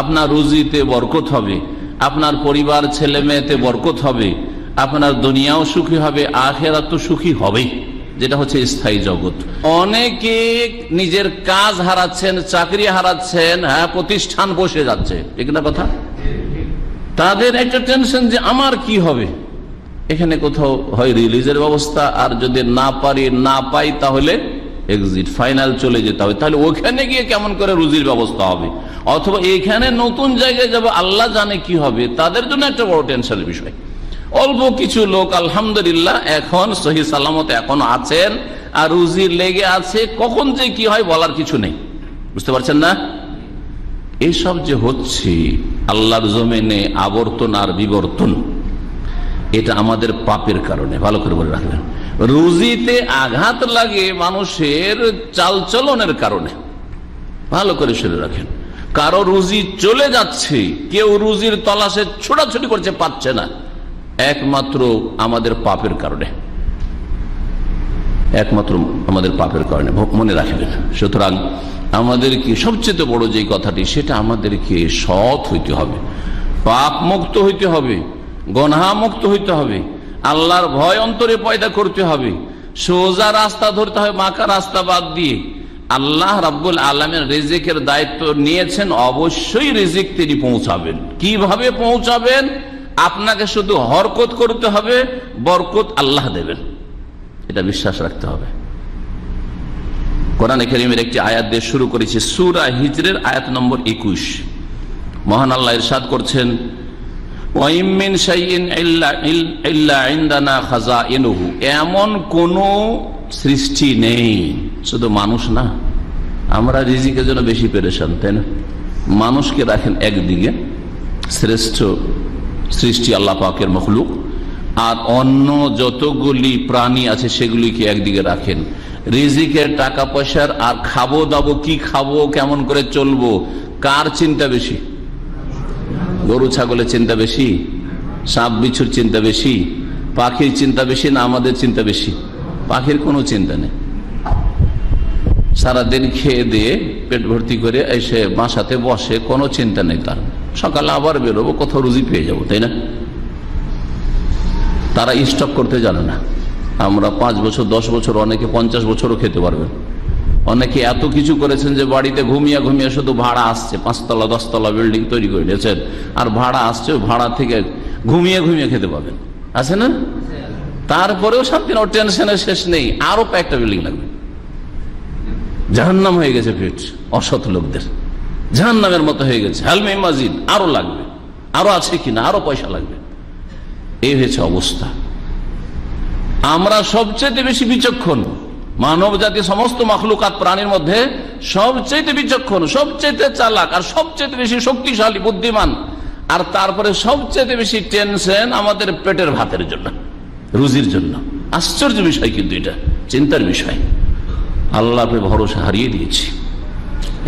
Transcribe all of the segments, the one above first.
আপনার রুজিতে বরকত হবে, আপনার পরিবার, ছেলে মেয়েতে বরকত হবে, আপনার দুনিয়াও সুখী হবে আখেরা তো সুখী হবেই, যেটা হচ্ছে স্থায়ী জগৎ। অনেকে নিজের কাজ হারাচ্ছেন, চাকরি হারাচ্ছেন হ্যাঁ প্রতিষ্ঠান বসে যাচ্ছে, ঠিক না কথা? তাদের একটা টেনশন যে আমার কি হবে? এখানে কোথাও হয় রিলিজের ব্যবস্থা, আর যদি না পারি, না পাই, তাহলে এক্সিট ফাইনাল চলে যেতে হবে। তাহলে ওখানে গিয়ে কেমন করে রুজির ব্যবস্থা হবে? অথবা এখানে নতুন জায়গায় যাবে, আল্লাহ জানে কি হবে। তাদের জন্য একটা বড় টেনশনের বিষয়। অল্প কিছু লোক, আলহামদুলিল্লাহ, এখন সহি সালামত এখন আছেন। আর রুজি লেগে আছে, কখন যে কি হয় বলার কিছু নেই। বুঝতে পারছেন না? এসব যে হচ্ছে, আল্লাহর জমিনে আবর্তন আর বিবর্তন, এটা আমাদের পাপের কারণে। ভালো করে বলে রাখবেন। রুজিতে আঘাত লাগে মানুষের চালচলনের কারণে। ভালো করে শুনে রাখেন। কারও রুজি চলে যাচ্ছে, কেউ রুজির তলাশে ছোটাছুটি করছে, পাচ্ছে না। একমাত্র আমাদের পাপের কারণে। একমাত্র আমাদের পাপের কারণে। মনে রাখবেন। সুতরাং আমাদেরকে সবচেয়ে বড় যে কথাটি, সেটা আমাদেরকে সৎ হইতে হবে। পাপ মুক্ত হইতে হবে গনহা মুক্ত হইতে হবে। আল্লাহর ভয় অন্তরে পয়দা করতে হবে। সোজা রাস্তা ধরতে হবে মাকা রাস্তা বাদ দিয়ে। আল্লাহ রাব্বুল আলমের রেজেকের দায়িত্ব নিয়েছেন, অবশ্যই রেজেক তিনি পৌঁছাবেন। কীভাবে পৌঁছাবেন? আপনাকে শুধু হরকত করতে হবে, বরকত আল্লাহ দেবেন। এটা বিশ্বাস রাখতে হবে। কোরআন করিমের একটি আয়াত দিয়ে শুরু করেছি, সুরা হিজরের আয়াত নম্বর একুশ। মহান আল্লাহ ইরশাদ করছেন এমন কোন সৃষ্টি নেই, শুধু মানুষ না। আমরা রিজিকের জন্য বেশি পেরেশান, তাই না? মানুষকে রাখেন একদিকে, শ্রেষ্ঠ সৃষ্টি আল্লাহ পাকের মখলুক, আর অন্য যতগুলি প্রাণী আছে সেগুলিকে একদিকে রাখেন। রিজিকের টাকা পয়সার আর খাব দাবো কি খাব, কেমন করে চলবো, কার চিন্তা বেশি? গরু ছাগলের চিন্তা বেশি, সাপ বিছুর চিন্তা বেশি, পাখির চিন্তা বেশি না আমাদের চিন্তা বেশি? পাখির কোনো চিন্তা নেই। সারাদিন খেয়ে দিয়ে পেট ভর্তি করে এসে বাসাতে বসে কোনো চিন্তা নেই তার। সকালে আবার বেরোবো, কোথাও রুজি পেয়ে যাব, তাই না? তারা স্টক করতে জানে না। আমরা পাঁচ বছর, দশ বছর, অনেকে পঞ্চাশ বছরও খেতে পারবেন অনেকে এত কিছু করেছেন যে বাড়িতে ঘুমিয়ে ঘুমিয়ে শুধু ভাড়া আসছে, পাঁচতলা, দশতলা বিল্ডিং তৈরি করে দিয়েছেন। আর ভাড়া আসছে ভাড়া থেকে ঘুমিয়ে ঘুমিয়ে খেতে পাবেন। আছে না? তারপরেও শান্তি না টেনশনের শেষ নেই। আরও কয়েকটা বিল্ডিং লাগবে। জাহান্নাম হয়ে গেছে পেট অসৎ লোকদের। জাহান্নামের মতো হয়ে গেছে। হালমে মাজিদ আরও লাগবে। আরও আছে কিনা আরও পয়সা লাগবে। এই হয়েছে অবস্থা। আমরা সবচেয়ে বেশি বিচক্ষণ। মানব জাতি সমস্ত মখলুকাত প্রাণীর মধ্যে সবচেয়ে বিচক্ষণ সবচেয়ে চালাক, আর সবচেয়ে বেশি শক্তিশালী, বুদ্ধিমান, আর তারপরে সবচেয়ে বেশি টেনশন আমাদের পেটের ভাতের জন্য, রুজির জন্য। আশ্চর্য বিষয় কিন্তু এটা, চিন্তার বিষয়। আল্লাহকে ভরসা হারিয়ে দিয়েছি।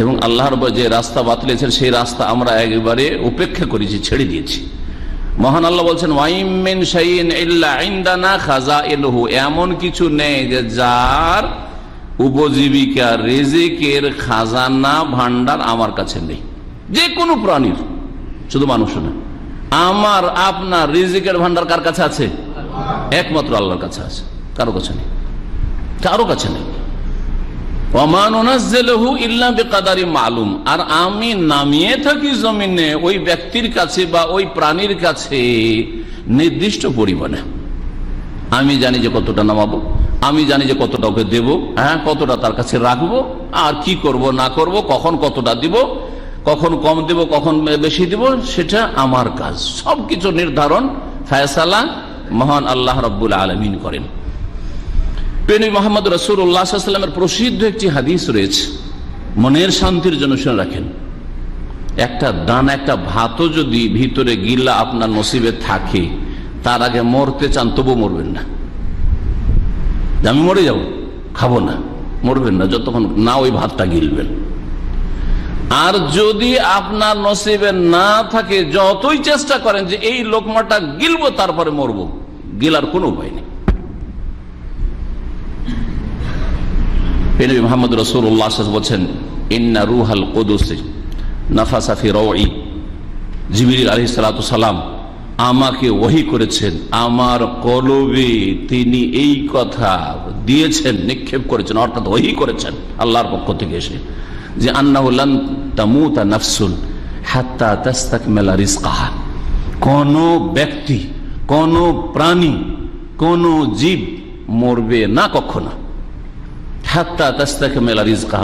এবং আল্লাহর যে রাস্তা বাতলেছেন সেই রাস্তা আমরা একবারে উপেক্ষা করেছি, ছেড়ে দিয়েছি। মহান আল্লাহ বলছেন ইনদানা খাজাইনুহু এমন কিছু নেই যে যার উপজীবিকা, রেজেকের খাজানা ভান্ডার আমার কাছে নেই। যে কোনো প্রাণীর, শুধু মানুষ না। আমার, আপনার রিজিকের ভান্ডার কার কাছে আছে? একমাত্র আল্লাহর কাছে আছে। কারও কাছে নেই। কারও কাছে নেই। মালুম। আর আমি নামিয়ে থাকি জমিনে ওই ব্যক্তির কাছে বা ওই প্রাণীর কাছে নির্দিষ্ট পরিমাণে। আমি জানি যে কতটা নামাবো, আমি জানি যে কতটা ওকে দেব হ্যাঁ কতটা তার কাছে রাখব, আর কি করব, না করব, কখন কতটা দিব, কখন কম দেব, কখন বেশি দিব, সেটা আমার কাজ। সবকিছু নির্ধারণ, ফায়সালা মহান আল্লাহ রব্বুল আলমিন করেন। প্রেমী মোহাম্মদ রসুল্লাহামের প্রসিদ্ধ একটি হাদিস রয়েছে। মনের শান্তির জন্য শুনে রাখেন। একটা দান, একটা ভাতও যদি ভিতরে গিল্লা আপনার নসিবে থাকে, তার আগে মরতে চান, তবু মরবেন না। আমি মরে যাব, খাব না, মরবেন না, যতক্ষণ না ওই ভাতটা গিলবেন। আর যদি আপনার নসিবে না থাকে, যতই চেষ্টা করেন যে এই লোকমাটা গিলবো, তারপরে মরবো। গিলার কোনো উপায় নেই। মোহাম্মদ রসুল্লাহ বলছেন, ইন্না রুহাল কদুসে নাফাসাফি রই জিবির আলি সালাম আমাকে ওহি করেছেন, আমার কলবে তিনি এই কথা দিয়েছেন, নিক্ষেপ করেছেন, অর্থাৎ ওহি করেছেন আল্লাহর পক্ষ থেকে এসে, যে আন্নাউল্লান তামুতা নাফসুন হাত্তা তাস্তাক মেলা রিস্কাহা কোন ব্যক্তি, কোন প্রাণী, কোন জীব মরবে না কখনো।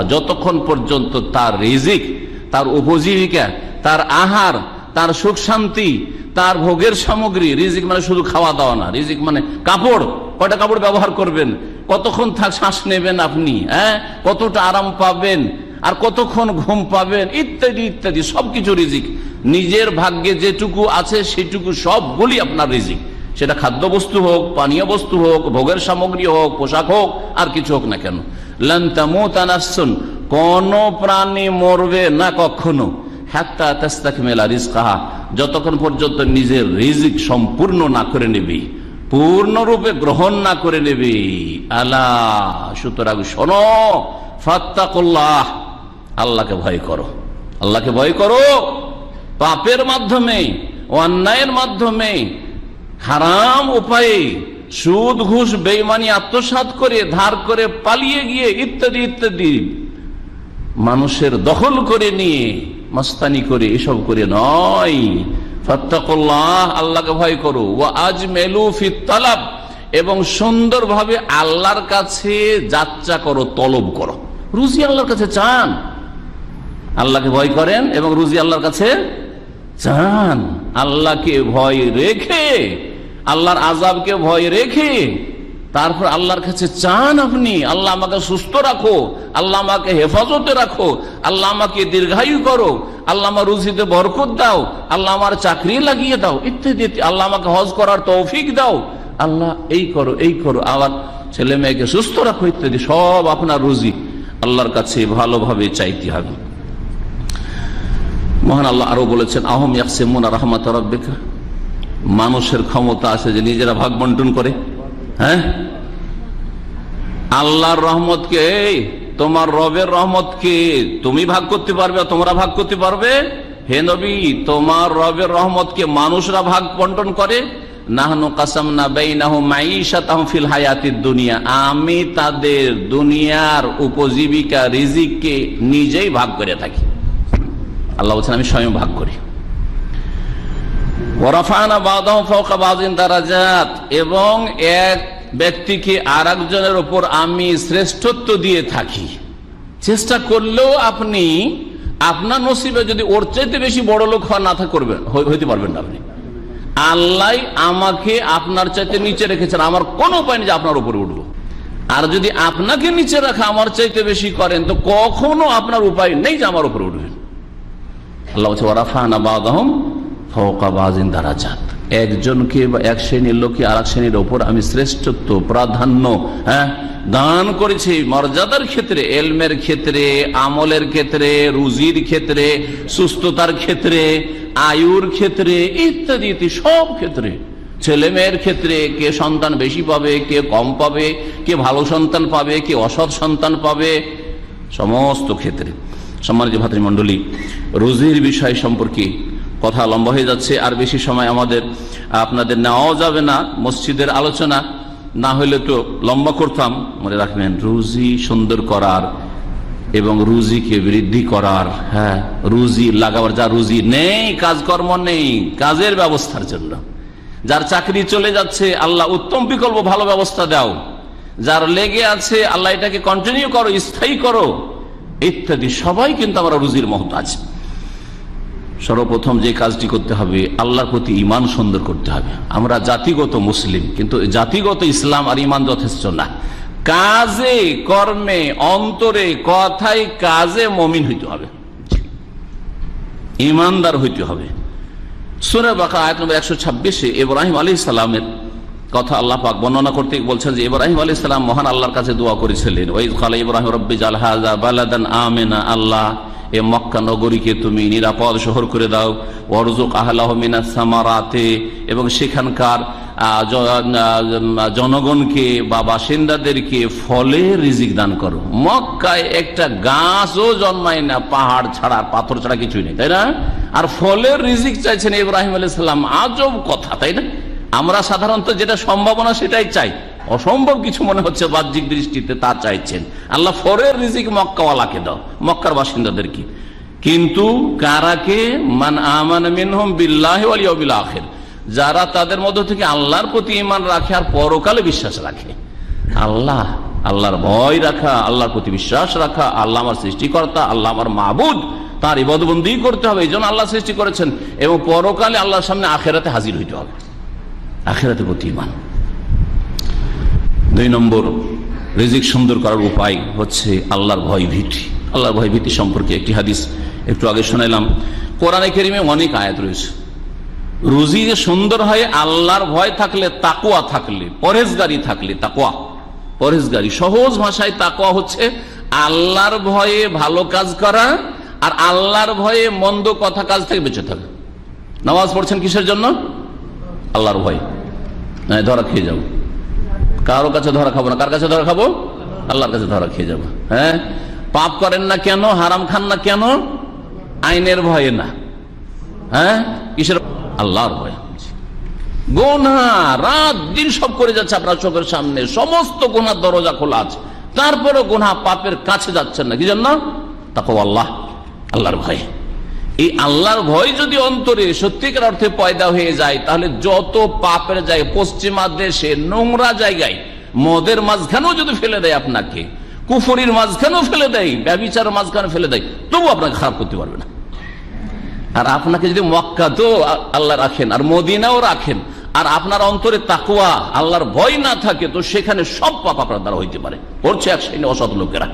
যতক্ষণ পর্যন্ত তার রিজিক, তার উপজীবিকা, তার আহার, তার সুখ শান্তি, তার ভোগের সামগ্রী, রিজিক মানে শুধু খাওয়া দাওয়া না, রিজিক মানে কাপড়, কয়টা কাপড় ব্যবহার করবেন? কতক্ষণ থাক শ্বাস নেবেন আপনি হ্যাঁ? কতটা আরাম পাবেন? আর কতক্ষণ ঘুম পাবেন? ইত্যাদি ইত্যাদি, সবকিছু রিজিক। নিজের ভাগ্যে যেটুকু আছে, সেটুকু সবগুলি আপনার রিজিক। সেটা খাদ্য বস্তু হোক, পানীয় বস্তু হোক, ভোগের সামগ্রী হোক, পোশাক হোক, আর কিছু হোক না কেন। লান্তামুতানাসুন কোন প্রাণী মরবে না কখনো। রিজকাহা, যতক্ষণ পর্যন্ত নিজের রিজিক সম্পূর্ণ না করে নেবে, পূর্ণরূপে গ্রহণ না করে নেবে, আলা, সুতরাং শোনো, ফাত্তাকুল্লাহ, আল্লাহকে ভয় করো। আল্লাহকে ভয় করো, পাপের মাধ্যমে, অন্যায়ের মাধ্যমে হারাম উপায়ে সুদ, ঘুষ, বেইমানি আত্মসাত করে, ধার করে, পালিয়ে গিয়ে ইত্যাদি ইত্যাদি মানুষের দখল করে নিয়ে, মস্তানি করে, এসব করে নয়। ফত্তাকুল্লাহ, আল্লাহকে ভয় করো। ও মেলু তালাব, এবং সুন্দরভাবে আল্লাহর কাছে যাত্রা করো, তলব করো। রুজি আল্লাহর কাছে চান। আল্লাহকে ভয় করেন এবং রুজি আল্লাহর কাছে চান। আল্লাহকে ভয় রেখে আল্লাহর আজাবকে ভয় রেখে তারপর আল্লাহর কাছে চান আপনি, আল্লাহ আমাকে সুস্থ রাখো, আল্লাহ আমাকে হেফাজতে রাখো, আল্লাহ আমাকে দীর্ঘায়ু করো, আল্লাহ আমার রুজিতে বরকত দাও, আল্লাহ আমার চাকরি লাগিয়ে দাও ইত্যাদি। আল্লাহ আমাকে হজ করার তৌফিক দাও। আল্লাহ এই করো এই করো, আবার ছেলে মেয়েকে সুস্থ রাখো, ইত্যাদি। সব আপনার রুজি। আল্লাহর কাছে ভালোভাবে চাইতে হবে। মহান আল্লাহ আরও বলেছেন, আহম ইয়াকসেমুন রহমত রব্বিকা? মানুষের ক্ষমতা আছে যে নিজেরা ভাগ বন্টন করে হ্যাঁ? আল্লাহর রহমতকে তোমার রবের রহমতকে তুমি ভাগ করতে পারবে তোমরা ভাগ করতে পারবে? হে নবী, তোমার রবের রহমতকে মানুষরা ভাগ বন্টন করে? দুনিয়া। আমি তাদের দুনিয়ার উপজীবিকা, রিজিককে নিজেই ভাগ করে থাকি। আল্লাহ বলছেন, আমি স্বয়ং ভাগ করি। এবং এক ব্যক্তিকে আর একজনের ওপর আমি শ্রেষ্ঠত্ব দিয়ে থাকি। চেষ্টা করলেও আপনি আপনার নসিবে যদি ওর চাইতে বেশি বড় লোক হওয়া না করবেন হইতে পারবেন না আপনি। আল্লাহ আমাকে আপনার চাইতে নিচে রেখেছেন, আমার কোনো উপায় নেই যে আপনার উপরে উঠবো। আর যদি আপনাকে নিচে রাখা আমার চাইতে বেশি করেন, তো কখনো আপনার উপায় নেই যে আমার উপরে উঠবেন। আল্লাহ ফৌকাবাজিন দারাজাত একজনকে বা এক শ্রেণির লোককে আর এক শ্রেণির ওপর আমি শ্রেষ্ঠত্ব, প্রাধান্য হ্যাঁ দান করেছি মর্যাদার ক্ষেত্রে, এলমের ক্ষেত্রে, আমলের ক্ষেত্রে, রুজির ক্ষেত্রে, সুস্থতার ক্ষেত্রে, আয়ুর ক্ষেত্রে, ইত্যাদি ইত্যাদি, সব ক্ষেত্রে। ছেলে মেয়ের ক্ষেত্রে কে সন্তান বেশি পাবে, কে কম পাবে, কে ভালো সন্তান পাবে, কে অসৎ সন্তান পাবে, সমস্ত ক্ষেত্রে। সম্মানিত ভাতৃমণ্ডলী, রুজির বিষয় সম্পর্কে কথা লম্বা হয়ে যাচ্ছে, আর বেশি সময় আমাদের, আপনাদের নেওয়াও যাবে না, মসজিদের আলোচনা না হলে তো লম্বা করতাম। মনে রাখবেন, রুজি সুন্দর করার এবং রুজিকে বৃদ্ধি করার হ্যাঁ রুজি লাগাবার যা রুজি নেই, কাজকর্ম নেই, কাজের ব্যবস্থার জন্য। যার চাকরি চলে যাচ্ছে, আল্লাহ উত্তম বিকল্প ভালো ব্যবস্থা দাও। যার লেগে আছে, আল্লাহ এটাকে কন্টিনিউ করো, স্থায়ী করো। ইত্যাদি সবাই কিন্তু আমরা রুজির মহতাজ। সর্বপ্রথম যে কাজটি করতে হবে, আল্লাহর প্রতি ইমান সুন্দর করতে হবে। আমরা জাতিগত মুসলিম, কিন্তু জাতিগত ইসলাম আর ইমান যথেষ্ট না। কাজে, কর্মে, অন্তরে, কথায়, কাজে মমিন হইতে হবে। ইমানদার হইতে হবে। সুরে বাকা আয়াত নম্বর একশো ছাব্বিশে ইব্রাহিম আলী সালামের কথা আল্লাহ পাক বর্ণনা করতে বলছেন যে, ইব্রাহিম আলী সালাম মহান আল্লাহর কাছে দোয়া করেছিলেন। ওই খালা ইব্রাহিম রব্বি আলহাজা বালাদান আমেনা আল্লাহ। এ মক্কা নগরীকে তুমি নিরাপদ শহর করে দাও। অরজুক আহলাহ মিনা সামারাতে। এবং সেখানকার জনগণকে বা বাসিন্দাদেরকে ফলে রিজিক দান করো। মক্কায় একটা গাছও জন্মায় না, পাহাড় ছাড়া, পাথর ছাড়া কিছুই নেই, তাই না? আর ফলের রিজিক চাইছেন ইব্রাহিম আলাইহিস সালাম। আজব কথা, তাই না? আমরা সাধারণত যেটা সম্ভাবনা সেটাই চাই। অসম্ভব কিছু মনে হচ্ছে বাহ্যিক দৃষ্টিতে, তা চাইছেন। আল্লাহ ফরের রিজিক মক্কাওয়ালাকে দাও। মক্কার বাসিন্দাদেরকে কিন্তু কারাকে মান আমান মিনহুম বিল্লাহি ইয়াউমিল আখির। যারা তাদের মধ্য থেকে আল্লাহর প্রতি ইমান রাখে আর পরকালে বিশ্বাস রাখে। আল্লাহ, আল্লাহর ভয় রাখা, আল্লাহর প্রতি বিশ্বাস রাখা, আল্লাহ আমার সৃষ্টিকর্তা, আল্লাহ আমার মাহবুদ তার ইবাদবন্দি করতে হবে এই জন্য আল্লাহ সৃষ্টি করেছেন। এবং পরকালে আল্লাহর সামনে আখেরাতে হাজির হইতে হবে। আখেরাতে প্রতি ইমান দুই নম্বর, রিজিক সুন্দর করার উপায় হচ্ছে আল্লাহর ভয় ভীতি। আল্লাহর ভয় ভীতি সম্পর্কে একটি হাদিস একটু আগে শোনাইলাম। কোরআনে কেরিমে অনেক আয়াত রয়েছে। রুজি যে সুন্দর হয়, আল্লাহর ভয় থাকলে তাকুয়া থাকলে পরেজগারি থাকলে তাকুয়া পরেজগারি সহজ ভাষায় তাকুয়া হচ্ছে আল্লাহর ভয়ে ভালো কাজ করা আর আল্লাহর ভয়ে মন্দ কথা কাজ থেকে বেঁচে থাকা। নামাজ পড়ছেন কিসের জন্য? আল্লাহর ভয়। হ্যাঁ ধরা খেয়ে যাব কারও কাছে ধরা খাব না। কার কাছে ধরা খাব? আল্লাহর কাছে ধরা খেয়ে যাব। হ্যাঁ? পাপ করেন না কেন? হারাম খান না কেন? আইনের ভয়ে না। হ্যাঁ? কিসের আল্লাহর ভয়। গোনা রাত দিন সব করে যাচ্ছে আপনার চোখের সামনে। সমস্ত গোনার দরজা খোলা আছে। তারপরে গোনা পাপের কাছে যাচ্ছেন না। কি জন্য? তাকো আল্লাহ আল্লাহর ভয়। এই আল্লাহর ভয় যদি অন্তরে সত্যিকার অর্থে পয়দা হয়ে যায়, তাহলে যত পাপের জায়গায় পশ্চিমা দেশে নোংরা জায়গায় মদের মাঝখানেও যদি ফেলে দেয় আপনাকে, কুফরির মাঝখানেও ফেলে দেয়, ব্যবিচার মাঝখানে ফেলে দেয়, তবু আপনাকে খারাপ করতে পারবে না। আর আপনাকে যদি মক্কা তো আল্লাহ রাখেন, আর মদিনাও রাখেন, আর আপনার অন্তরে তাকুয়া আল্লাহর ভয় না থাকে, তো সেখানে সব পাপ আপনার দ্বারা হইতে পারে। করছে এক শ্রেণি অসৎ লোকেরা।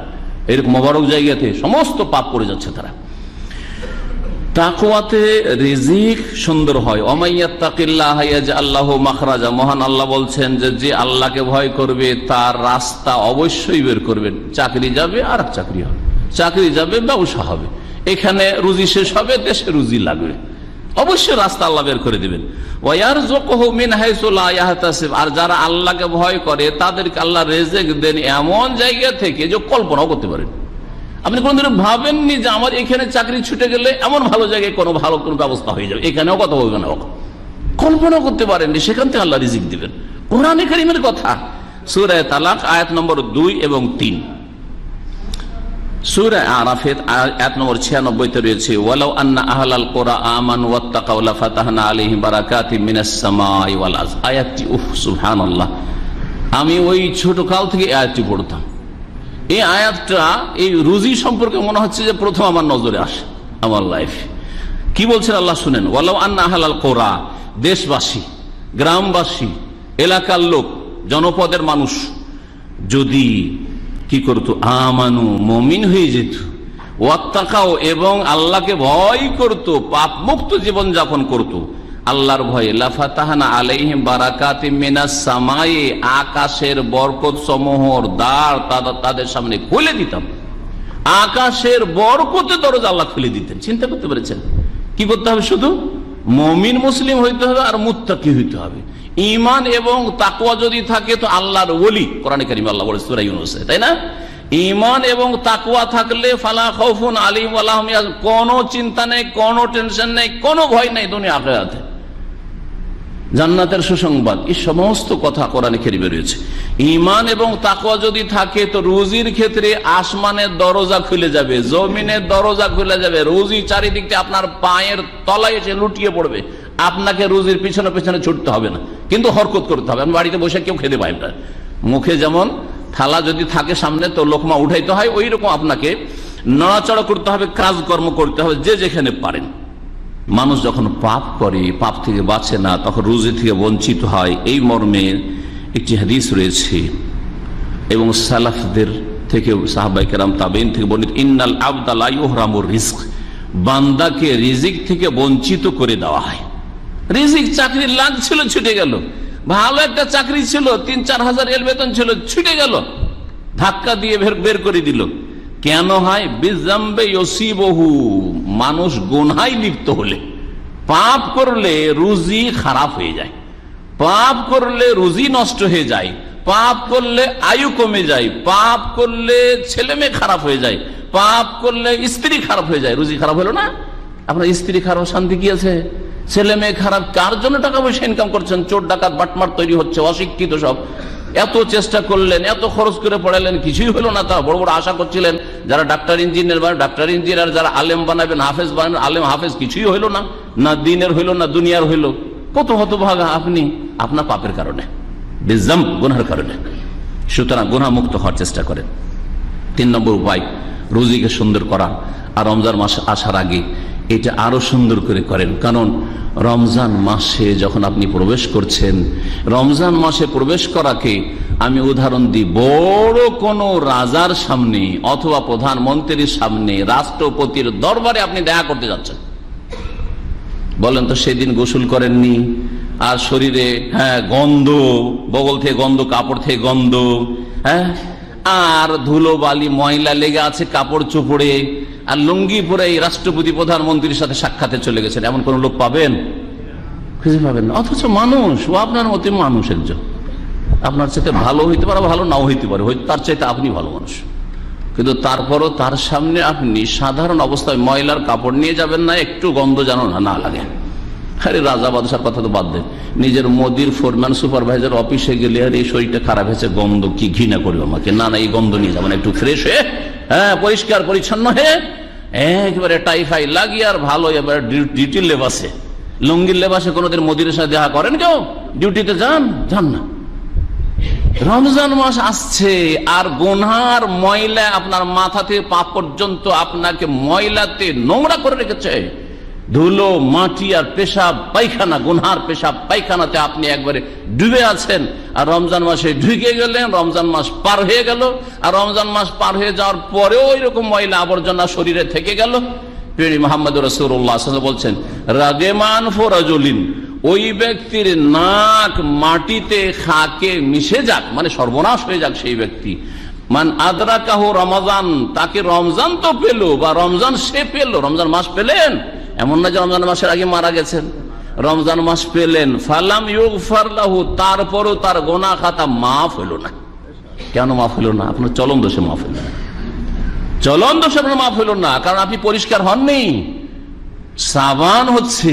এরকম মোবারক জায়গাতে সমস্ত পাপ করে যাচ্ছে তারা। তাকুয়াতে রিজিক সুন্দর হয়। আল্লাহ মাখরাজা। মহান আল্লাহ বলছেন যে যে আল্লাহকে ভয় করবে, তার রাস্তা অবশ্যই বের করবেন। চাকরি যাবে আর চাকরি হবে। চাকরি যাবে, ব্যবসা হবে। এখানে রুজি শেষ হবে, দেশে রুজি লাগবে। অবশ্যই রাস্তা আল্লাহ বের করে দেবেন। আর যারা আল্লাহকে ভয় করে, তাদেরকে আল্লাহ রেজেক দেন এমন জায়গা থেকে যে কল্পনাও করতে পারেন। আপনি কোনদিন ভাবেননি যে আমার এখানে চাকরি ছুটে গেলে এমন ভালো জায়গায় কোনো ভালো কোনো ব্যবস্থা হয়ে যাবে? এখানেও কথা না কল্পনা করতে পারেননি, সেখান থেকে আল্লাহ রিজিক দিবেন। কোরআন করিমের কথা। সুরায় তালাক, আয়াত নম্বর দুই এবং তিন। নম্বর ছিয়ানব্বইতে রয়েছে আন্না কোরআ আমান সুবহানাল্লাহ। আমি ওই ছোট কাল থেকে আয়াতটি পড়তাম। এই আয়াতটা, এই রুজি সম্পর্কে মনে হচ্ছে যে প্রথম আমার নজরে আসে, আমার লাইফ কি বলছেন আল্লাহ শুনেন? ওয়ালাউ আন্না আহলাল কোরআ, দেশবাসী, গ্রামবাসী, এলাকার লোক, জনপদের মানুষ, যদি কি করতো? আমানু, মমিন হয়ে যেত। ওয়াত্তাকাও এবং আল্লাহকে ভয় করত পাপ মুক্ত জীবন যাপন করত। আল্লাহর ভয়ে, লাফাতাহানা আলাইহিম বারাকাতি মিনাস সামায়ে আকাশের বরকত সমূহর দ্বার তাদের- সামনে খুলে দিতাম। আকাশের বরকতে দরজা আল্লাহ খুলে দিতেন। চিন্তা করতে পেরেছেন? কি করতে হবে শুধু? মমিন মুসলিম হইতে হবে আর মুত্তাকি হইতে হবে। ইমান এবং তাকুয়া যদি থাকে তো আল্লাহর ওলি। কোরআন কারিম আল্লাহ বলে সূরা ইউনূসে, তাই না? ইমান এবং তাকুয়া থাকলে ফালা খাউফুন আলিম ইয়াহজানুন। কোনো চিন্তা নেই, কোনো টেনশন নেই, কোনো ভয় নেই দুনিয়া আখিরাতে। জান্নাতের সুসংবাদ, এই সমস্ত কথা কোরআনে খেরিবে রয়েছে। ইমান এবং তাকুয়া যদি থাকে, তো রুজির ক্ষেত্রে আসমানের দরজা খুলে যাবে, জমিনের দরজা খুলে যাবে, রুজি চারিদিক থেকে আপনার পায়ের তলায় এসে লুটিয়ে পড়বে। আপনাকে রুজির পিছনে পিছনে ছুটতে হবে না। কিন্তু হরকত করতে হবে। আমি বাড়িতে বসে কেউ খেতে পাই না। মুখে যেমন থালা যদি থাকে সামনে, তো লোকমা উঠাইতে হয় ওই রকম আপনাকে নড়াচড়া করতে হবে, কাজকর্ম করতে হবে, যে যেখানে পারেন। মানুষ যখন পাপ করে, পাপ থেকে বাঁচে না, তখন রুজি থেকে বঞ্চিত হয়, এই মর্মে একটি হাদিস রয়েছে। এবং সালাফদের থেকে সাহাবাই কেরাম তাবেন থেকে বর্ণিত, ইন্নাল আবদালাইহরামুর রিস্ক বান্দাকে রিজিক থেকে বঞ্চিত করে দেওয়া হয়। রিজিক চাকরির লাগ ছিল ছুটে গেল। ভালো একটা চাকরি ছিল তিন চার হাজার এর বেতন ছিল, ছুটে গেল। ধাক্কা দিয়ে বের করে দিল। কেন হয়? বিজাম্বে বহু মানুষ গুনহাই লিপ্ত হলে, পাপ করলে রুজি খারাপ হয়ে যায়, পাপ করলে রুজি নষ্ট হয়ে যায়, পাপ করলে আয়ু কমে যায়, পাপ করলে ছেলে মেয়ে খারাপ হয়ে যায়, পাপ করলে স্ত্রী খারাপ হয়ে যায়, রুজি খারাপ হলো না? আপনার স্ত্রী খারাপ, শান্তি কি আছে? ছেলে মেয়ে খারাপ, কার জন্য টাকা পয়সা ইনকাম করছেন? চোর, ডাকাত, বাটমার তৈরি হচ্ছে, অশিক্ষিত সব। এত চেষ্টা করলেন, এত খরচ করে পড়ালেন, কিছুই হলো না তা। বড় বড় আশা করছিলেন যারা ডাক্তার ইঞ্জিনিয়ার বানান ডাক্তার ইঞ্জিনিয়ার, যারা আলেম বানাবেন, হাফেজ বানাবেন, আলেম হাফেজ, কিছুই হইল না। না দিনের হইল, না দুনিয়ার হইল। কত হতভাগা আপনি, আপনার পাপের কারণে, বিজাম গুনার কারণে। সুতরাং গুনা মুক্ত হওয়ার চেষ্টা করেন। তিন নম্বর উপায়, রুজিকে সুন্দর করা। আর রমজান মাস আসার আগে এটা আরও সুন্দর করে করেন। কারণ রমজান মাসে যখন আপনি প্রবেশ করছেন, রমজান মাসে প্রবেশ করাকে আমি উদাহরণ দিই, বড় কোনো রাজার সামনে অথবা প্রধানমন্ত্রীর সামনে রাষ্ট্রপতির দরবারে আপনি দেখা করতে যাচ্ছেন। বলেন তো সেদিন গোসল করেননি, আর শরীরে হ্যাঁ গন্ধ, বগল থেকে গন্ধ, কাপড় থেকে গন্ধ হ্যাঁ আর ধুলো বালি ময়লা লেগে আছে কাপড় চোপড়ে আর লুঙ্গি পরে এই রাষ্ট্রপতি প্রধানমন্ত্রীর সাথে সাক্ষাতে চলে গেছেন। এমন কোন লোক পাবেন? খুঁজে পাবেন না। অথচ মানুষ, ও আপনার মতে মানুষ একজন আপনার চাইতে ভালো হইতে পারে, ভালো নাও হইতে পারে। তার চাইতে আপনি ভালো মানুষ। কিন্তু তারপরও তার সামনে আপনি সাধারণ অবস্থায় ময়লার কাপড় নিয়ে যাবেন না, একটু গন্ধ যেন না লাগে। আরে রাজা বাদশার কথা তো বাদ দেন নিজের মোদির ফোরম্যান সুপারভাইজার অফিসে গেলে আর এই শরীরটা খারাপ হয়েছে, গন্ধ কি ঘৃণা করবে আমাকে? না না, এই গন্ধ নিয়ে যাবেন একটু ফ্রেশ হয়ে হ্যাঁ পরিষ্কার, পরিচ্ছন্ন হয়ে, একেবারে টাইফাই লাগিয়ে আর ভালো, এবার ডিউটির লেবাসে। লুঙ্গির লেবাসে কোনোদিন মোদির সাথে দেখা করেন কেউ? ডিউটিতে যান? যান না। রমজান মাস আসছে, আর গোনহার ময়লা আপনার মাথা থেকে পা পর্যন্ত আপনাকে ময়লাতে নোংরা করে রেখেছে। ধুলো, মাটি আর পেশাব, পায়খানা, গুনহার পেশাব, পায়খানাতে আপনি একবারে ডুবে আছেন। আর রমজান মাসে ঢুকে গেলেন, রমজান মাস পার হয়ে গেল। আর রমজান মাস পার হয়ে যাওয়ার পরেও ওই রকম ময়লা আবর্জনা শরীরে থেকে গেল। পেড়ি মোহাম্মদ রসুল্লাহ বলছেন রাগেমান ফোরাজলিন, ওই ব্যক্তির নাক মাটিতে খাকে মিশে যাক মানে সর্বনাশ হয়ে যাক সেই ব্যক্তি। মান আদরা কাহ রমজান, তাকে রমজান তো পেল বা রমজান সে পেল, রমজান মাস পেলেন? এমন না যে রমজান মাসের আগে মারা গেছেন। রমজান মাস পেলেন। ফালাম ইউগফারলাহু তারপরও তার গোনা খাতা মাফ হইল না। কেন মাফ হইল না? আপনার চলন দোষে মাফ হইল না। চলন দোষে আপনার মাফ হইল না, কারণ আপনি পরিষ্কার হননি। সাবান হচ্ছে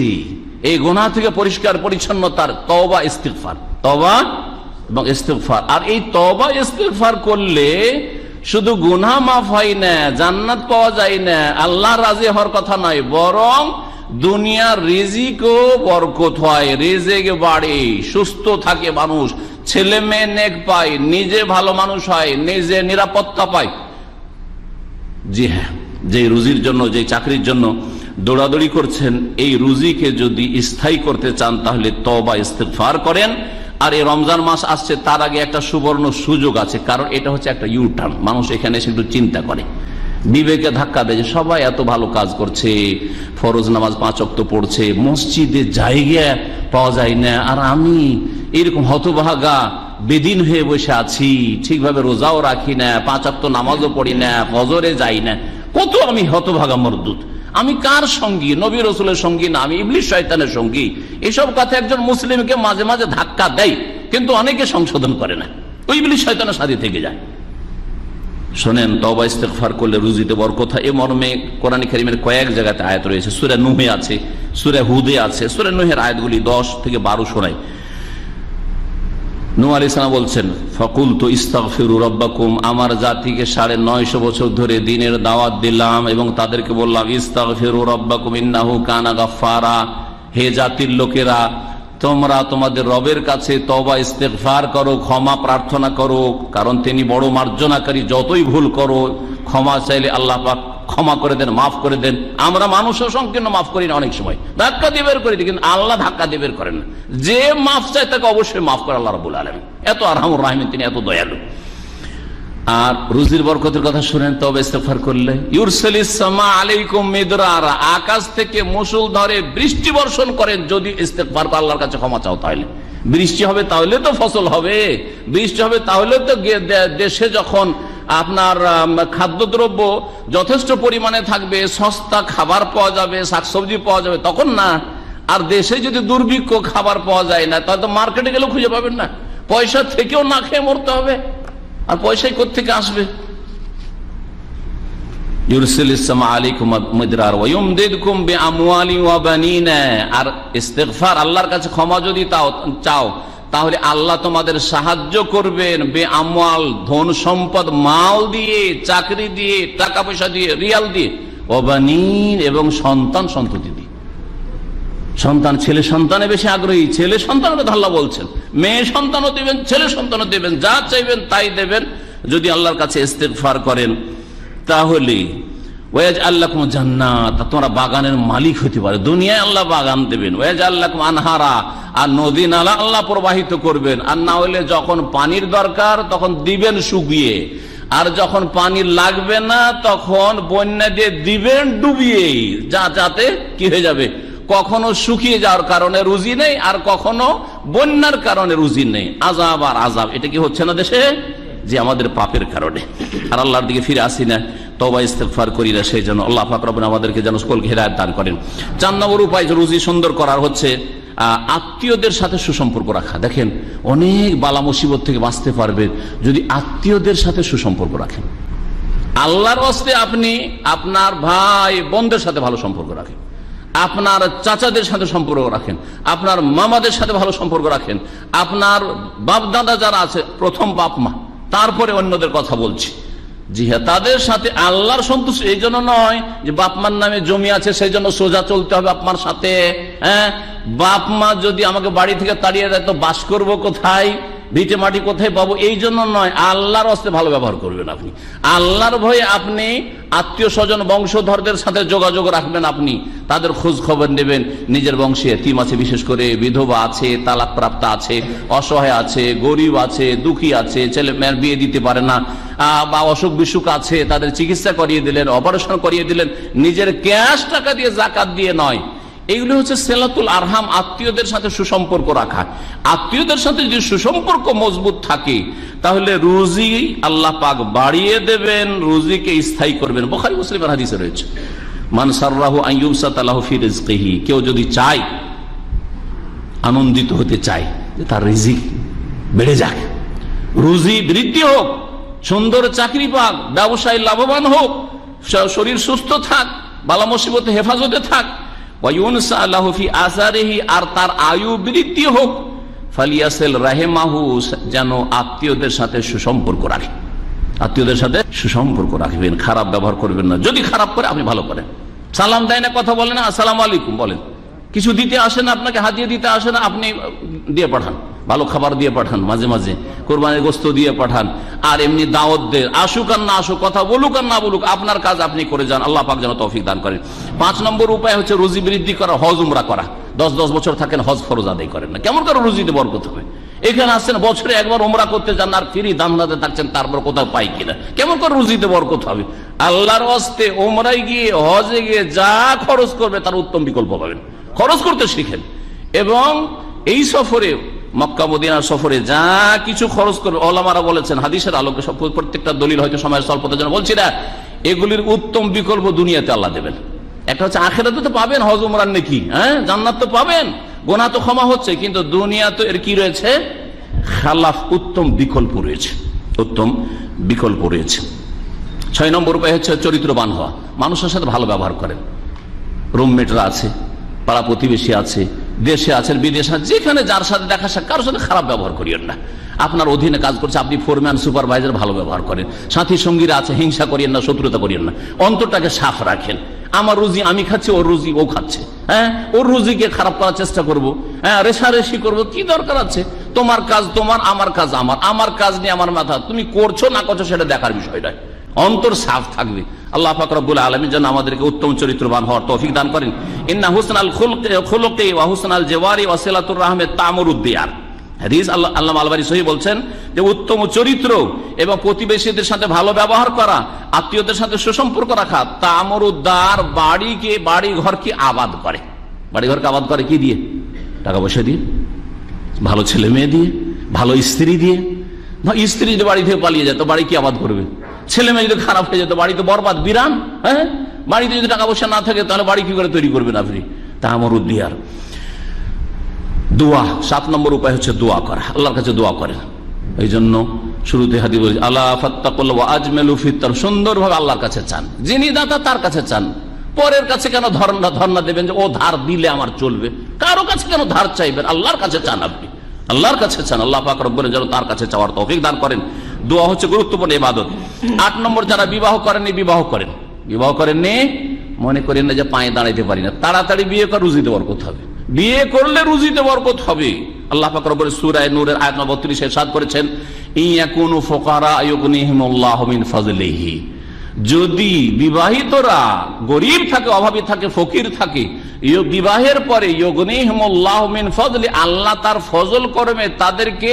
এই গোনা থেকে পরিষ্কার, পরিচ্ছন্ন তার তবা ইস্তিকফার তবা এবং ইস্তিকফার আর এই তবা ইস্তিকফার করলে শুধু গুনা মাফ হয় না, জান্নাত পাওয়া যায় না, আল্লাহ রাজি হওয়ার কথা নয়, বরং দুনিয়ার রিজিকও বরকত হয়, রিজেক বাড়ে, সুস্থ থাকে মানুষ, ছেলে মেয়ে নেক পায়, নিজে ভালো মানুষ হয়, নিজে নিরাপত্তা পায়। জি হ্যাঁ যে রুজির জন্য যে চাকরির জন্য দৌড়াদৌড়ি করছেন, এই রুজিকে যদি স্থায়ী করতে চান, তাহলে তবা ইস্তেফার করেন। আর এই রমজান মাস আসছে, তার আগে একটা সুবর্ণ সুযোগ আছে, কারণ এটা হচ্ছে একটা ইউটার্ন মানুষ এখানে এসে একটু চিন্তা করে। বিবেকে ধাক্কা দেয় যে, সবাই এত ভালো কাজ করছে, ফরজ নামাজ পাঁচ অক্ত পড়ছে, মসজিদে জায়গা পাওয়া যায় না, আর আমি এরকম হতভাগা, বেদিন হয়ে বসে আছি, ঠিকভাবে রোজাও রাখি না, পাঁচ অক্ত নামাজও পড়ি না, ফজরে যাই না, কত আমি হতভাগা মরদুত আমি কার সঙ্গী? নবী রসুলের সঙ্গী না, আমি ইবলিশ শয়তানের সঙ্গী? এসব কথা একজন মুসলিমকে মাঝে মাঝে ধাক্কা দেয়, কিন্তু অনেকে সংশোধন করে না। ওই ইবলিশ শয়তানের সাথে থেকে যায়। শোনেন তবা ইস্তেকফার করলে রুজিতে বর কথা এ মর্মে কোরআন করিমের কয়েক জায়গাতে আয়াত রয়েছে। সুরে নুহে আছে, সুরে হুদে আছে। সুরে নুহের আয়াতগুলি দশ থেকে বারো শোনায়। নু আলি বলছেন ফকুল তো ইস্তাকফিরু রব্বাকুম আমার জাতিকে সাড়ে নয়শো বছর ধরে দিনের দাওয়াত দিলাম এবং তাদেরকে বললাম ইস্তাকফিরু রব্বাকুম ইন্নাহু কানা গাফারা হে জাতির লোকেরা, তোমরা তোমাদের রবের কাছে তবা ইস্তেকফার করো, ক্ষমা প্রার্থনা করো, কারণ তিনি বড় মার্জনাকারী, যতই ভুল করো, ক্ষমা চাইলে আল্লাহ পাক ক্ষমা করে দেন, মাফ করে দেন। আমরা মানুষও সংকীর্ণ মাফ করি না অনেক সময়। ধাক্কা দিয়ে বের করে, কিন্তু আল্লাহ ধাক্কা দিয়ে করেন না। যে মাফ চায় তাকে অবশ্যই মাফ করে আল্লাহ রাবুল আলম এত আরহামুর রাহিমিন, তিনি এত দয়ালু। আর রুজির বরকতের কথা শুনেন, তবে ইস্তেফার করলে, ইউরসেল ইউরসালিসমা আলাইকুম মিদরার আকাশ থেকে মুসুল ধরে বৃষ্টি বর্ষণ করেন, যদি ইস্তেফার আল্লাহর কাছে ক্ষমা চাও তাহলে। বৃষ্টি হবে তাহলে তো ফসল হবে। বৃষ্টি হবে তাহলে তো দেশে যখন আপনার খাদ্যদ্রব্য যথেষ্ট পরিমাণে থাকবে, সস্তা খাবার পাওয়া যাবে, শাকসবজি পাওয়া যাবে, তখন না। আর দেশে যদি দুর্ভিক্ষ খাবার পাওয়া যায় না, তাহলে তো মার্কেটে গেলেও খুঁজে পাবেন না। পয়সা থেকেও না খেয়ে মরতে হবে। আর পয়সাই কোথেকে আসবে? আর ইস্তেগফার, আল্লাহর কাছে ক্ষমা যদি চাও তাহলে আল্লাহ তোমাদের সাহায্য করবেন। বে আমওয়াল ধন সম্পদ, মাল দিয়ে, চাকরি দিয়ে টাকা পয়সা দিয়ে, রিয়াল দিয়ে। ওবানিন এবং সন্তান সন্ততি দিয়ে। সন্তান, ছেলে সন্তানে বেশি আগ্রহী। ছেলে সন্তানের আল্লাহ বলছেন। মেয়ে সন্তানও দেবেন, ছেলে সন্তানও দেবেন। যা চাইবেন তাই দেবেন। যদি আল্লাহর কাছে ইস্তেগফার করেন, তাহলে ওয়াজ আল্লাহ জান্নাত তোমরা বাগানের মালিক হতে পারে। দুনিয়ায় আল্লাহ বাগান দেবেন। ওয়াজ আল্লাহ আনহারা, আর নদী নালা আল্লাহ প্রবাহিত করবেন। আর না হলে যখন পানির দরকার, তখন দিবেন শুকিয়ে। আর যখন পানি লাগবে না, তখন বন্যা দিয়ে দিবেন ডুবিয়ে। যা যাতে কি হয়ে যাবে? কখনো শুকিয়ে যাওয়ার কারণে রুজি নেই, আর কখনো বন্যার কারণে রুজি নেই। আজাব আর আজাব এটা কি হচ্ছে না দেশে? যে আমাদের পাপের কারণে। আর আল্লাহর দিকে ফিরে আসি না। তবা ইস্তেফার করি না সেই জন্য আল্লাহ ফাকরাবেন আমাদেরকে যেন সকল হেরায়ত দান করেন। চার নম্বর উপায় রুজি সুন্দর করার হচ্ছে আত্মীয়দের সাথে সুসম্পর্ক রাখা। দেখেন, অনেক বালা মুসিবত থেকে বাঁচতে পারবেন যদি আত্মীয়দের সাথে সুসম্পর্ক রাখেন। আল্লাহর হস্তে আপনি আপনার ভাই বোনদের সাথে ভালো সম্পর্ক রাখেন। আপনার চাচাদের সাথে সম্পর্ক রাখেন। আপনার মামাদের সাথে ভালো সম্পর্ক রাখেন। আপনার বাপ দাদা যারা আছে, প্রথম বাপ মা, তারপরে অন্যদের কথা বলছি। জি হ্যাঁ তাদের সাথে আল্লাহর সন্তোষ এই জন্য নয় যে বাপমার নামে জমি আছে, সেই জন্য সোজা চলতে হবে আপনার সাথে। হ্যাঁ বাপ মা যদি আমাকে বাড়ি থেকে তাড়িয়ে দেয়, তো বাস করব কোথায়? ভিটে মাটি কোথায় পাবো? এই জন্য নয়, আল্লাহর হস্তে ভালো ব্যবহার করবেন আপনি। আল্লাহর ভয়ে আপনি আত্মীয় স্বজন বংশধরদের সাথে যোগাযোগ রাখবেন আপনি। তাদের খোঁজ খবর নেবেন। নিজের বংশে এতিম আছে, বিশেষ করে বিধবা আছে তালাক প্রাপ্ত আছে, অসহায় আছে, গরিব আছে, দুঃখী আছে, ছেলে মেয়ের বিয়ে দিতে পারে না বা অসুখ বিসুখ আছে, তাদের চিকিৎসা করিয়ে দিলেন, অপারেশন করিয়ে দিলেন। নিজের ক্যাশ টাকা দিয়ে জাকাত দিয়ে নয় এগুলো হচ্ছে সেলাতুল আরহাম, আত্মীয়দের সাথে সুসম্পর্ক রাখা। আত্মীয়দের সাথে যদি সুসম্পর্ক মজবুত থাকে, তাহলে রুজি আল্লাহ পাক বাড়িয়ে দেবেন, রুজিকে স্থায়ী করবেন। বোখারি মুসলিমের হাদিসে রয়েছে, মান সার্রাহু আইয়ুবসাত আল্লাহ কেউ যদি চায়, আনন্দিত হতে চায়, যে তার রিজিক বেড়ে যাক। রুজি বৃদ্ধি হোক, সুন্দর চাকরি পাক, ব্যবসায় লাভবান হোক শরীর সুস্থ থাক, বালা মুসিবতে হেফাজতে থাক ফি আসারিহি আর তার আয়ু বৃদ্ধি হোক ফালিয়াসেল রাহেমাহু যেন আত্মীয়দের সাথে সুসম্পর্ক রাখে আত্মীয়দের সাথে সুসম্পর্ক রাখবেন খারাপ ব্যবহার করবেন না যদি খারাপ করে আপনি ভালো করেন সালাম দেয় না কথা বলেন আসসালাম আলাইকুম বলেন কিছু দিতে আসে না, আপনাকে হাতিয়ে দিতে আসে না, আপনি দিয়ে পাঠান। ভালো খাবার দিয়ে পাঠান, মাঝে মাঝে। কোরবানির গোস্ত দিয়ে পাঠান। আর এমনি দাওয়াত দেন। আসুক আর না আসুক, কথা বলুক আর না বলুক, আপনার কাজ আপনি করে যান, আল্লাহ পাক যেন তৌফিক দান করেন। পাঁচ নম্বর উপায় হচ্ছে রুজি বৃদ্ধি করা, হজ উমরা করা। দশ দশ বছর থাকেন, হজ ফরজ আদায় করেন না। কেমন করে রুজিতে বরকত হবে? এখানে আসছেন, বছরে একবার উমরা করতে যান আর ফিরি দামনাতে থাকছেন, তারপর কোথাও পাই কিনা। কেমন করে রুজিতে বরকত হবে? আল্লাহর হস্তে ওমরাই গিয়ে, হজে গিয়ে যা খরচ করবে, তার উত্তম বিকল্প পাবেন। খরচ করতে শিখেন। এবং এই সফরে মক্কা মদিনার সফরে যা কিছু খরচ করবে ওলামারা বলেছেন, হাদিসের আলোকে প্রত্যেকটা দলিল হয়তো সময়ের স্বল্পতার জন্য বলছি না, এগুলির উত্তম বিকল্প দুনিয়াতে আল্লাহ দেবেন। একটা হচ্ছে আখেরাতে তো পাবেন, হজ উমরান নাকি হ্যাঁ? জান্নাত তো পাবেন, গোনা তো ক্ষমা হচ্ছে, কিন্তু দুনিয়া তো এর কি রয়েছে? খালাফ উত্তম বিকল্প রয়েছে, উত্তম বিকল্প রয়েছে। ছয় নম্বর উপায় হচ্ছে চরিত্রবান হওয়া। মানুষের সাথে ভালো ব্যবহার করেন। রুমমেটরা আছে, পাড়া প্রতিবেশী আছে দেশে আছেন, বিদেশে যেখানে যার সাথে দেখা সাক্ষাৎ, কারোর সাথে খারাপ ব্যবহার করিয়েন না। আপনার অধীনে কাজ করছে, আপনি ফোরম্যান সুপারভাইজার ভালো ব্যবহার করেন। সাথী সঙ্গীরা আছে, হিংসা করিয়েন না, শত্রুতা করিয়েন না। অন্তরটাকে সাফ রাখেন। আমার রুজি, আমি খাচ্ছি, ওর রুজি ও খাচ্ছে। হ্যাঁ? ওর রুজিকে খারাপ করার চেষ্টা করব। হ্যাঁ? রেশারেশি করব, কি দরকার আছে? তোমার কাজ তোমার, আমার কাজ আমার। আমার কাজ নিয়ে আমার মাথা, তুমি করছ না করছ সেটা দেখার বিষয় নয়। অন্তর সাফ থাকবে। আল্লাহ ফাকরাবুল আলমী যেন আমাদেরকে উত্তম চরিত্রবান হওয়ার তৌফিক দান করেন। ইন্না হুসন আল খুলকে ওয়া হুসন আল জেওয়ারি ওয়াসিলাতুর রাহমে তামর উদ্দিয়ার হাদিস আল্লাহ আল্লাহ আলবারি সহি বলছেন যে উত্তম চরিত্র এবং প্রতিবেশীদের সাথে ভালো ব্যবহার করা, আত্মীয়দের সাথে সুসম্পর্ক রাখা তামর উদ্দার বাড়িকে বাড়ি ঘরকে আবাদ করে। বাড়ি ঘরকে আবাদ করে কি দিয়ে? টাকা পয়সা দিয়ে। ভালো ছেলে মেয়ে দিয়ে, ভালো স্ত্রী দিয়ে। স্ত্রী যদি বাড়ি থেকে পালিয়ে যায়, তো বাড়ি কি আবাদ করবে? ছেলে মেয়ে যদি খারাপ হয়ে যেত, বাড়িতে বরবাদ বিরান হ্যাঁ? বাড়িতে যদি টাকা পয়সা না থাকে, তাহলে বাড়ি কি করে তৈরি করবেন আপনি? তা আমার উদ্দিয়ার দোয়া, সাত নম্বর উপায় হচ্ছে দোয়া করা। আল্লাহর কাছে দোয়া করেন। এই জন্য শুরুতে হাদি বলছি আল্লাহ আজমেলু ফিত্তর সুন্দরভাবে আল্লাহর কাছে চান। যিনি দাতা, তার কাছে চান। পরের কাছে কেন ধর্ণা ধর্ণা দেবেন যে, ও ধার দিলে আমার চলবে? কারও কাছে কেন ধার চাইবেন? আল্লাহর কাছে চান আপনি। আল্লাহর কাছে চান। আল্লাহ পাক রব্বরের যেন তার কাছে চাওয়ার তৌফিক দান করেন। দোয়া হচ্ছে গুরুত্বপূর্ণ ইবাদত। আট নম্বর, যারা বিবাহ করেননি, বিবাহ করেন। বিবাহ করেননি, মনে করেন না যে পায়ে দাঁড়াইতে পারি না। তাড়াতাড়ি বিয়ে কর রুজিতে বরকত হবে। বিয়ে করলে রুজিতে বরকত হবে। আল্লাহ রব্বর সূরায়ে নূরের আয়াত নম্বর 32 এরশাদ করেছেন, ইয়াকুনু ফুকারা ইউগনিহিমুল্লাহু মিন ফাজলিহি। যদি বিবাহিতরা গরিব থাকে, অভাবী থাকে, ফকির থাকে বিবাহের পরে আল্লাহ তার ফজল কর্মে তাদেরকে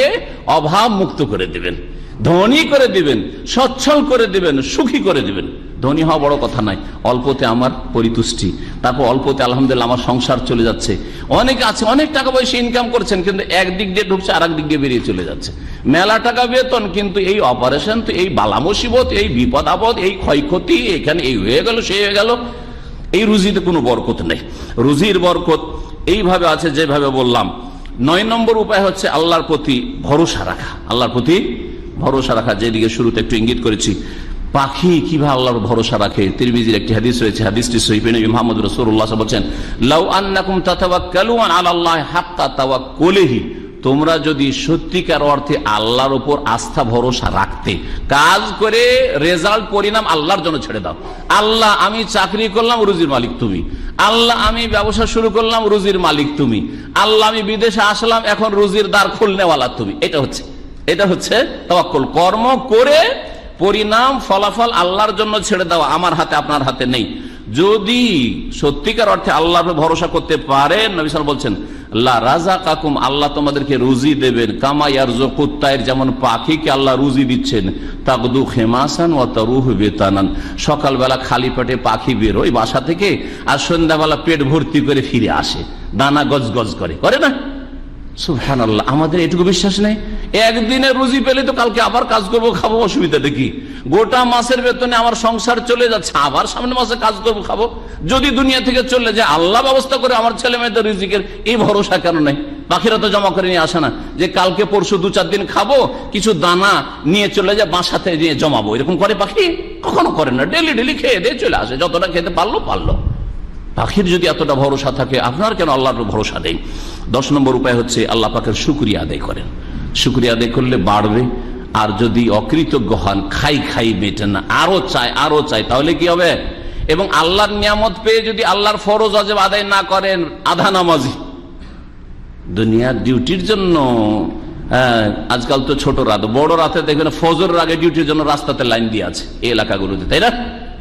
অভাব মুক্ত করে দিবেন। ধনী করে দিবেন, সচ্ছল করে দিবেন, সুখী করে দিবেন। ধনী হওয়া বড় কথা নাই অল্পতে আমার পরিতুষ্টি। তারপর অল্পতে আলহামদুলিল্লাহ আমার সংসার চলে যাচ্ছে। অনেকে আছে, অনেক টাকা পয়সা ইনকাম করছেন, কিন্তু একদিক দিয়ে ঢুকছে আর দিক দিয়ে বেরিয়ে চলে যাচ্ছে। মেলা টাকা বেতন, কিন্তু এই অপারেশন তো, এই বালা মুসিবত, এই বিপদ আপদ, এই ক্ষয়ক্ষতি, এখানে এই হয়ে গেল, সে হয়ে গেল। এই রুজিতে কোনো বরকত নেই। রুজির বরকত এইভাবে আছে, যেভাবে বললাম। নয় নম্বর উপায় হচ্ছে আল্লাহর প্রতি ভরসা রাখা। আল্লাহর প্রতি ভরসা রাখা যেদিকে শুরুতে একটু ইঙ্গিত করেছি। পাখি কীভাবে আল্লাহর ভরসা রাখে? তিরমিজির একটি হাদিস রয়েছে, হাদিসটি সহিহ নবী মুহাম্মদ সাল্লাল্লাহু বলছেন, লাউ আন্নাকুম তাতাওয়াক্কালুন আলাল্লাহি হাক্কা তাওয়াক্কুলিহি। তোমরা যদি সত্যিকার অর্থে আল্লাহর উপর আস্থা, ভরসা রাখতে, কাজ করে রেজাল্ট, পরিণাম আল্লাহর জন্য ছেড়ে দাও। আল্লাহ, আমি চাকরি করলাম, রুজির মালিক তুমি। আল্লাহ, আমি ব্যবসা শুরু করলাম, রুজির মালিক তুমি। আল্লাহ, আমি বিদেশে আসলাম, এখন রুজির দ্বার খুলনেওয়ালা তুমি। এটা হচ্ছে এটা হচ্ছে তওয়াক্কুল। কর্ম করে পরিণাম, ফলাফল আল্লাহর জন্য ছেড়ে দেওয়া আমার হাতে, আপনার হাতে নেই। যদি সত্যিকার অর্থে আল্লাহ ভরসা করতে পারেন বলছেন আল্লাহ তোমাদেরকে রুজি দেবেন। জকুত্তায়ের যেমন পাখিকে আল্লাহ রুজি দিচ্ছেন। তাকদু খেমাসান ও তরুহ বেতানান। সকালবেলা খালি পেটে পাখি বেরোয় বাসা থেকে আর সন্ধ্যাবেলা পেট ভর্তি করে ফিরে আসে। দানা গজ গজ করে। করে না? সুহান আল্লাহ আমাদের এটুকু বিশ্বাস নেই? একদিনে রুজি পেলে তো কালকে আবার কাজ করব, খাব, অসুবিধা, দেখি। গোটা মাসের বেতনে আমার সংসার চলে যাচ্ছে, আবার সামনে মাসে কাজ করব, খাব। যদি দুনিয়া থেকে চলে যায়, আল্লাহ ব্যবস্থা করে আমার ছেলে মেয়েদের রিজিকের এই ভরসা কেন নেই? পাখিরা তো জমা করে নিয়ে আসে না। যে কালকে, পরশু দু চার দিন খাব, কিছু দানা নিয়ে চলে যায়, বাসাতে নিয়ে জমাবো। এরকম করে পাখি? কখনো করে না। ডেলি ডেলি খেয়ে দিয়ে চলে আসে। যতটা খেতে পারল পারল। পাখির যদি এতটা ভরসা থাকে, আপনার কেন আল্লাহর ভরসা দেয় দশ নম্বর উপায় হচ্ছে, আল্লাহ পাকের শুক্রিয়া আদায় করেন। শুক্রিয়া আদায় করলে বাড়বে। আর যদি অকৃতজ্ঞ হন, খাই খাই মেটে না। আরও চায় আরও চায়, তাহলে কি হবে? এবং আল্লাহর নিয়ামত পেয়ে যদি আল্লাহর ফরজ অজেব আদায় না করেন, আধা নামাজি। দুনিয়ার ডিউটির জন্য আজকাল তো ছোট রাত। বড় রাতে দেখবেন ফজরের আগে ডিউটির জন্য রাস্তাতে লাইন দিয়ে আছে, এই এলাকাগুলোতে, তাই না?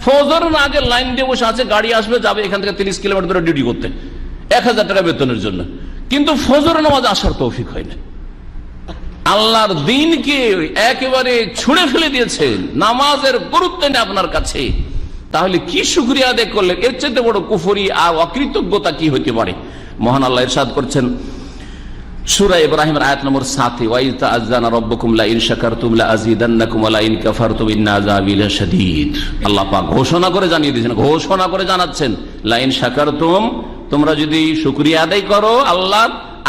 ফজরের আগে লাইন দিয়ে বসে আছে, গাড়ি আসবে, যাবে এখান থেকে তিরিশ কিলোমিটার ধরে ডিউটি করতে। এক হাজার টাকা বেতনের জন্য। কিন্তু ফজর নামাজ আসার তৌফিক হয় না। আল্লাহর দিনকে একেবারে ছুঁড়ে ফেলে দিয়েছেন নামাজের গুরুত্ব নেই আপনার কাছে। তাহলে কি শুক্রিয়া আদায় করলেন? এর চেয়ে বড় কুফরি আর অকৃতজ্ঞতা কি হতে পারে? মহান আল্লাহ ইরশাদ করছেন, সূরা ইব্রাহিমের আয়াত নম্বর 7 ওয়াইতা আযানা রাব্বুকুম লা ইন শাকারতুম লা আযীদান্নাকুম ওয়া লা ইন কাফারতুম ইন্না আযাবি লাশাদীদ আল্লাহ পাক ঘোষণা করে জানিয়ে দিয়েছেন, ঘোষণা করে জানাচ্ছেন, লা ইন শাকারতুম, তোমরা যদি শুকরিয়া আদায় করো আল্লাহ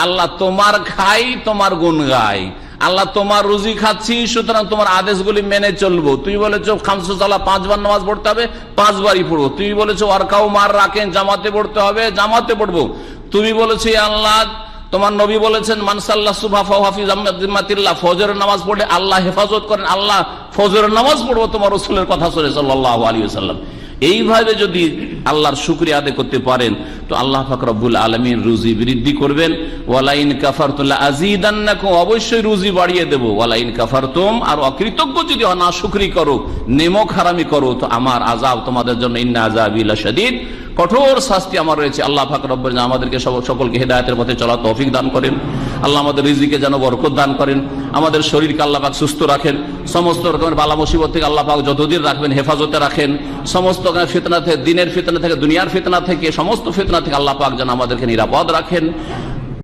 আল্লাহ তোমার খাই তোমার গুণ গায়। আল্লাহ তোমার রুজি খাচ্ছি, সুতরাং তোমার আদেশগুলি মেনে চলবো। তুই বলেছ, খামসু পাঁচবার নামাজ পড়তে হবে, পাঁচবারই পড়ব। তুই বলেছ ওয়ারকাও মার রাখেন, জামাতে পড়তে হবে, জামাতে পড়ব। তুমি বলেছি আল্লাহ, তোমার নবী বলেছেন মানসাল্লাহ সুবাহিল্লাহ ফজরের নামাজ পড়ে আল্লাহ হেফাজত করেন, আল্লাহ ফজরের নামাজ পড়ব, তোমার রসুলের কথা শুনে সাল্লাহ আলী সাল্লাম এইভাবে যদি আল্লাহর শুক্রিয়া আদায় করতে পারেন, তো আল্লাহ ফাকরাবুল আলমীর রুজি বৃদ্ধি করবেন। ওয়ালাইন কাফারতুল্লাহ কো অবশ্যই রুজি বাড়িয়ে দেবো। ওয়ালাইন কাফারতুম, আর অকৃতজ্ঞ যদি না, শুক্রি করো নেমক হারামি করো, তো আমার আজাব তোমাদের জন্য, ইন্না আজাবিল্লা শদীদ কঠোর শাস্তি আমার রয়েছে। আল্লাহ ফাকরব্বর আমাদেরকে সব- সকলকে হেদায়তের পথে চলা তৌফিক দান করেন। আল্লাহ আমাদের রিজিকে যেন বরকত দান করেন। আমাদের শরীরকে আল্লাহ পাক সুস্থ রাখেন। সমস্ত রকমের বালা মুসিবত থেকে আল্লাহ পাক যতদিন রাখবেন হেফাজতে রাখেন। সমস্ত রকমের ফিতনা থেকে দিনের ফিতনা থেকে, দুনিয়ার ফিতনা থেকে, সমস্ত ফিতনা থেকে আল্লাহ পাক যেন আমাদেরকে নিরাপদ রাখেন।